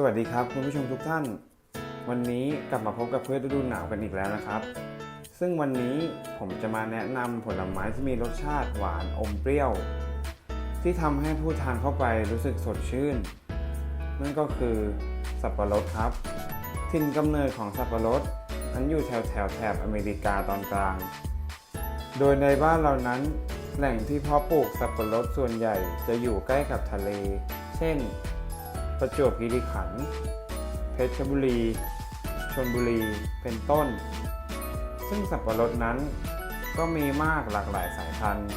สวัสดีครับคุณผู้ชมทุกท่าน วันนี้กลับมาพบกับเพื่อนฤดูหนาวกันอีกแล้วนะครับ ซึ่งวันนี้ผมจะมาแนะนำผลไม้ที่มีรสชาติหวานอมเปรี้ยว ที่ทำให้ผู้ทานเข้าไปรู้สึกสดชื่น นั่นก็คือสับปะรดครับ ถิ่นกำเนิดของสับปะรดนั้นอยู่แถวแถวแถบอเมริกาตอนกลาง โดยในบ้านเรานั้นแหล่งที่เพาะปลูกสับปะรดส่วนใหญ่จะอยู่ใกล้กับทะเล เช่น ประจวบคีรีขันธ์เพชรบุรีชลบุรีเป็นต้น ซึ่งสับปะรดนั้นก็มีมากหลากหลายสายพันธุ์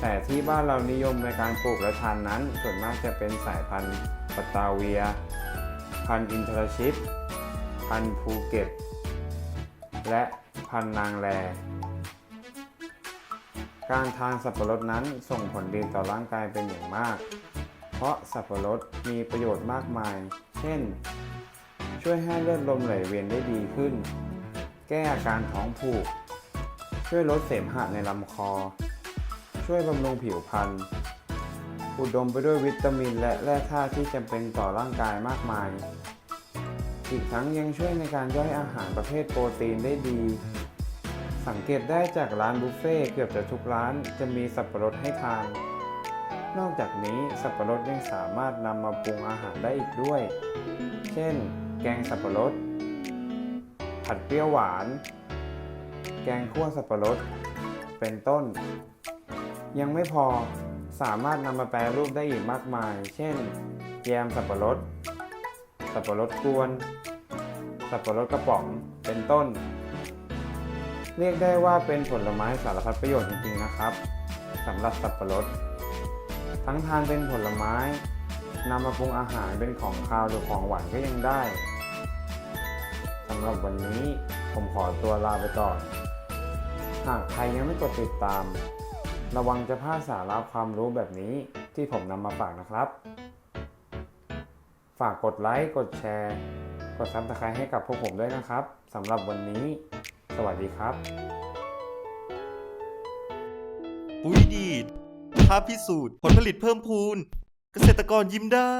แต่ที่บ้านเรานิยมในการปลูกและทานนั้น ส่วนมากจะเป็นสายพันธุ์ปตตาเวีย พันธุ์อินทรชิต พันธุ์ภูเก็ต และพันธุ์นางแล การทานสับปะรดนั้นส่งผลดีต่อร่างกายเป็นอย่างมาก เพราะสับปะรดมีประโยชน์มากมาย เช่น ช่วยให้เลือดลมไหลเวียนได้ดีขึ้น แก้อาการท้องผูก ช่วยลดเสมหะในลำคอ ช่วยบำรุงผิวพรรณ อุดมไปด้วยวิตามินและแร่ธาตุที่จำเป็นต่อร่างกายมากมาย อีกทั้งยังช่วยในการย่อยอาหารประเภทโปรตีนได้ดี สังเกตได้จากร้านบุฟเฟ่เกือบจะทุกร้านจะมีสับปะรดให้ทาน นอกจากนี้สับปะรดยังสามารถนำมาปรุงอาหารได้อีกด้วย เช่น แกงสับปะรด ผัดเปรี้ยวหวาน แกงคั่วสับปะรด เป็นต้น ยังไม่พอสามารถนำมาแปรรูปได้อีกมากมาย เช่น แยมสับปะรด สับปะรดกวน สับปะรดกระป๋อง เป็นต้น เรียกได้ว่าเป็นผลไม้สารพัดประโยชน์จริงๆนะครับสำหรับสับปะรด ทั้งทานเป็นผลไม้นำมาปรุงอาหารเป็นของคาวหรือของหวานก็ยังได้สำหรับวันนี้ผมขอตัวลาไปก่อน หากใครยังไม่กดติดตาม ระวังจะพลาดสาระความรู้แบบนี้ที่ผมนำมาฝากนะครับ ฝากกดไลค์ กดแชร์ กดซับสไครต์ให้กับพวกผมด้วยนะครับสำหรับวันนี้ สวัสดีครับ ปุ๋ยดี ภาพพิสูจน์ผลผลิตเพิ่มพูน เกษตรกรยิ้มได้